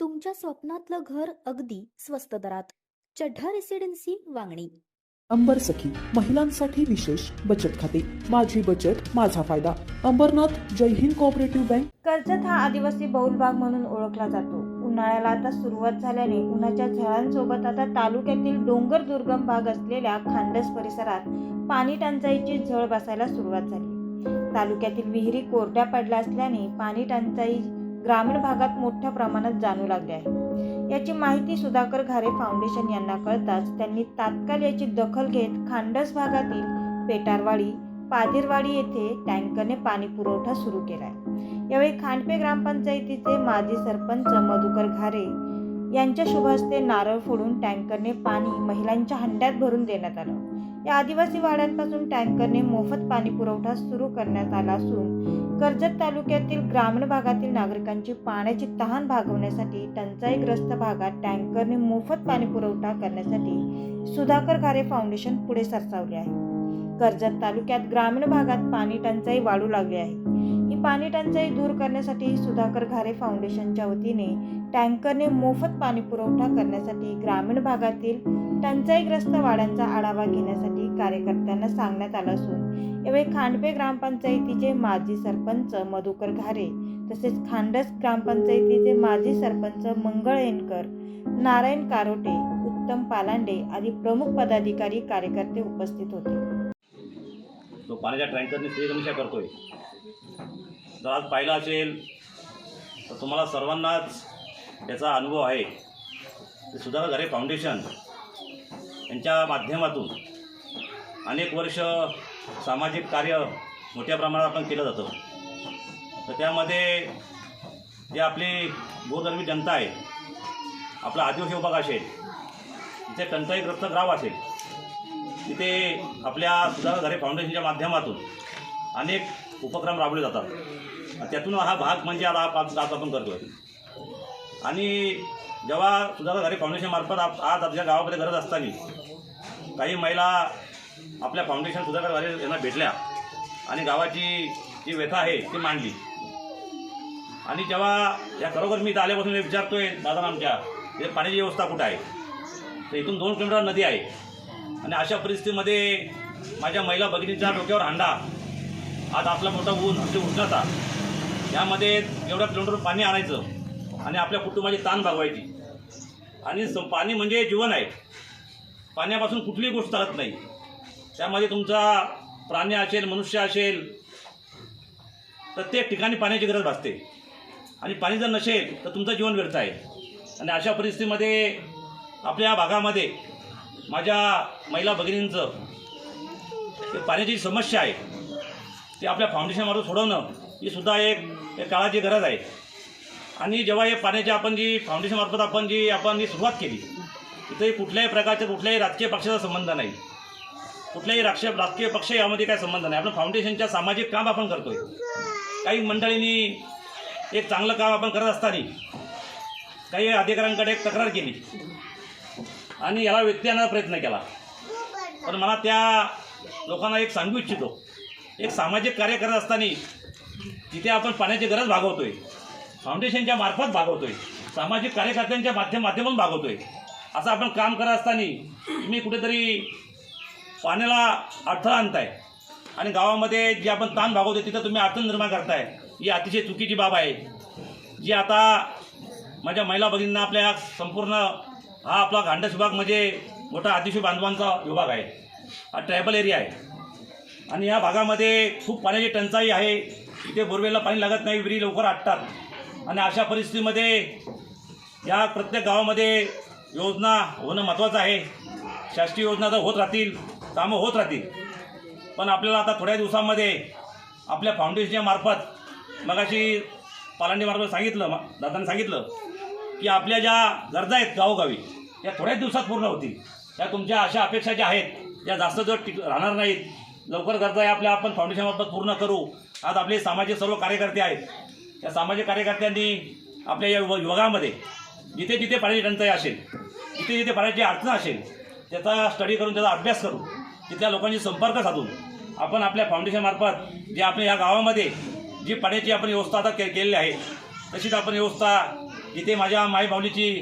तुमच्या स्वप्नातलं घर अगदी स्वस्त दरात. चढ्ढा रेसिडेन्सी वांगणी. अंबर सखी महिलांसाठी विशेष बचत खाते. माझी बचत माझा फायदा. Ambernath Jai Hind cooperative bank. Karjat हा आदिवासी बहुल भाग म्हणून ओळखला जातो. उन्हाळ्याला आता सुरुवात झाल्याने उन्हाच्या झळांसोबत आता तालुक्यातील डोंगर दुर्गम भाग असलेल्या खांडस परिसरात पाणी टंचाईची झळ बसायला सुरुवात झाली. तालुक्यातील विहिरी कोरड्या पडल्या असल्याने पाणी टंचाई ग्रामीण भागात मोठ्या प्रमाणात जाणू लागली आहे. याची माहिती सुधाकर घारे फाउंडेशन यांना कळताच त्यांनी तात्काळ याची दखल घेत खांडस भागातील पेटारवाडी पाधीरवाडी येथे टँकरने पाणी पुरवठा सुरू केला आहे. यावेळी खांडपे ग्रामपंचायतीचे माजी सरपंच मधुकर घारे यांच्या शुभ हस्ते नारळ फोडून टँकरने पाणी महिलांच्या हंड्यात भरून देण्यात आलं. या आदिवासी वाड्यांपासून टँकरने मोफत पाणी पुरवठा सुरू करण्यात आला असून कर्जत तालुक्यातील ग्रामीण भागातील नागरिकांची पाण्याची तहान भागवण्यासाठी टंचाईग्रस्त भागात टँकरने मोफत पाणी पुरवठा करण्यासाठी सुधाकर घारे फाउंडेशन पुढे सरसावले आहे. कर्जत तालुक्यात ग्रामीण भागात पाणी टंचाई वाढू लागली आहे. पाणी टंचाई दूर करण्यासाठी सुधाकर घारे फाउंडेशनच्या वतीने टँकरने मोफत पाणी पुरवठा करण्यासाठी ग्रामीण भागातील टंचाईग्रस्त वाड्यांचा आढावा घेण्यासाठी कार्यकर्त्यांना सांगण्यात आलं असून यावेळी खांडपे ग्रामपंचायतीचे माजी सरपंच मधुकर घारे तसेच खांडस ग्रामपंचायतीचे माजी सरपंच मंगळ येनकर नारायण कारोटे उत्तम पालांडे आदी प्रमुख पदाधिकारी कार्यकर्ते उपस्थित होते. तो पाण्याच्या टँकरने करतोय. जर आज पाहिलं असेल तर तुम्हाला सर्वांनाच याचा अनुभव आहे. ते सुधार घरे फाउंडेशन यांच्या माध्यमातून अनेक वर्ष सामाजिक कार्य मोठ्या प्रमाणात आपण केलं जातं. तर त्यामध्ये जे आपली गोरगरबी जनता आहे आपला आदिवासी विभाग असेल तिथे टंचाईग्रस्त ग्राव असेल तिथे आपल्या सुधार घरे फाउंडेशनच्या माध्यमातून अनेक उपक्रम राबवले जातात. आणि त्यातून हा भाग म्हणजे आता आज आज आपण करतो आहे आणि जेव्हा सुधाकर घरे फाउंडेशनमार्फत आप आज आपल्या गावामध्ये गरज असताना काही महिला आपल्या फाउंडेशन सुधाकर घरे यांना भेटल्या आणि गावाची जी व्यथा आहे ती मांडली. आणि जेव्हा या खरोखर मी इथं आल्यापासून विचारतो आहे दादा आमच्या हे पाण्याची व्यवस्था कुठं आहे? तर इथून दोन किलोमीटर नदी आहे. आणि अशा परिस्थितीमध्ये माझ्या महिला भगिनीच्या डोक्यावर हांडा आज आपला मोठा ऊन आपली उष्णता. यामध्ये एवढ्या किलोमीटर पाणी आणायचं आणि आपल्या कुटुंबाची ताण भागवायची. आणि स पाणी म्हणजे जीवन आहे. पाण्यापासून कुठलीही गोष्ट चालत नाही. त्यामध्ये तुमचा प्राणी असेल मनुष्य असेल प्रत्येक ठिकाणी पाण्याची गरज भासते. आणि पाणी जर नसेल तर तुमचं जीवन व्यर्थ आहे. आणि अशा परिस्थितीमध्ये आपल्या भागामध्ये माझ्या महिला भगिनींचं पाण्याची समस्या आहे. ती आपल्या फाउंडेशनमार्फत सोडवणं ही सुद्धा एक काळाची गरज आहे. आणि जेव्हा हे पाण्याची आपण जी फाउंडेशनमार्फत आपण जी आपण जी सुरुवात केली तिथे कुठल्याही प्रकारच्या कुठल्याही राजकीय पक्षाचा संबंध नाही. कुठल्याही राजकीय राजकीय पक्ष यामध्ये काही संबंध नाही. आपण फाउंडेशनच्या सामाजिक काम आपण करतोय. काही मंडळींनी एक चांगलं काम आपण करत असताना काही अधिकाऱ्यांकडे एक तक्रार केली. आणि याला व्यक्ती आणायचा प्रयत्न केला. पण मला त्या लोकांना एक सांगू इच्छितो. एक सामाजिक कार्य करत असताना तिथे आपण पाण्याची गरज भागवतोय. फाउंडेशनच्या मार्फत भागवतोय. सामाजिक कार्यकर्त्यांच्या माध्यम माध्यमातून भागवतोय. असं आपण काम करत असताना तुम्ही कुठेतरी पाण्याला अडथळा आणताय. आणि गावामध्ये जे आपण ताण भागवतोय तिथं तुम्ही अडचण निर्माण करताय. ही अतिशय चुकीची बाब आहे. जी आता माझ्या महिला भगिनींना आपल्या संपूर्ण हा आपला घांडस विभाग म्हणजे मोठा अतिशय बांधवांचा विभाग आहे. हा ट्रायबल एरिया आहे. आणि या भागामध्ये खूप पाण्याची टंचाई आहे. इथे बोरवेलला पाणी लागत नाही विहिरी लवकर आटतात. आणि अशा परिस्थितीमध्ये या प्रत्येक गावामध्ये योजना होणं महत्त्वाचं आहे. शासकीय योजना तर होत राहतील कामं होत राहतील. पण आपल्याला आता थोड्या दिवसांमध्ये आपल्या फाउंडेशनच्या मार्फत मगाशी पालांडीमार्फत सांगितलं दादांनी सांगितलं की आपल्या ज्या गरजा आहेत गावोगावी या थोड्याच दिवसात पूर्ण होतील. या तुमच्या अशा अपेक्षा ज्या आहेत त्या जास्त जर टिक राहणार नाहीत लवकर गरजा या आपल्या आपण फाउंडेशनमार्फत पूर्ण करू. आज आपले सामाजिक सर्व कार्यकर्ते आहेत. त्या सामाजिक कार्यकर्त्यांनी आपल्या या विभागामध्ये जिथे जिथे पाण्याची टंचाई असेल जिथे जिथे पाण्याची अडचण असेल त्याचा स्टडी करून त्याचा अभ्यास करू तिथल्या लोकांशी संपर्क साधून आपण आपल्या फाउंडेशनमार्फत जे आपल्या या गावामध्ये जी पाण्याची आपण व्यवस्था आता के केलेली आहे तशीच आपण व्यवस्था जिथे माझ्या माई माऊलीची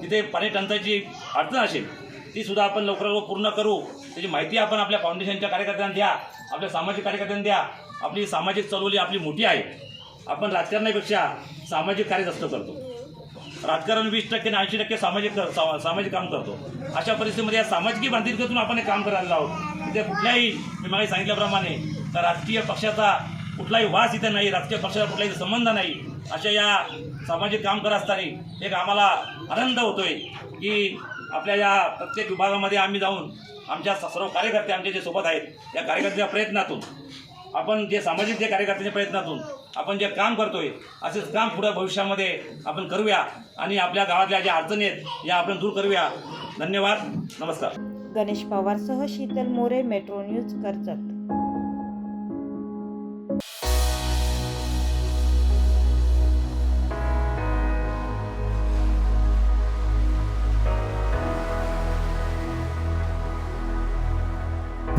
जिथे पाणी टंचाईची अडचण असेल ती सुद्धा आपण लवकरात लवकर पूर्ण करू. त्याची माहिती आपण आपल्या फाउंडेशनच्या कार्यकर्त्यांना द्या आपल्या सामाजिक कार्यकर्त्यांना द्या. आपली सामाजिक चळवळी आपली मोठी आहे. आपण राजकारणापेक्षा सामाजिक कार्य जास्त करतो. राजकारण वीस टक्के आणि ऐंशी टक्के सामाजिक सामाजिक काम करतो. अशा परिस्थितीमध्ये या सामाजिक बांधिलकीतून आपण हे काम करायला आहोत. इथे कुठल्याही मी मागे सांगितल्याप्रमाणे तर राजकीय पक्षाचा कुठलाही वास इथे नाही राजकीय पक्षाचा कुठलाही संबंध नाही. अशा या सामाजिक काम करत असताना एक आम्हाला आनंद होतोय की आपल्या या प्रत्येक विभागामध्ये आम्ही जाऊन आमच्या सर्व कार्यकर्ते आमचे जे सोबत आहेत या कार्यकर्त्याच्या प्रयत्नातून आपण जे सामाजिक जे कार्यकर्त्यांच्या प्रयत्नातून आपण जे काम करतोय असेच काम पुढे भविष्यामध्ये आपण करूया आणि आपल्या गावातल्या ज्या अडचणी आहेत या आपण दूर करूया. धन्यवाद. नमस्कार. गणेश पवारसह शीतल मोरे मेट्रो न्यूज कर्जत.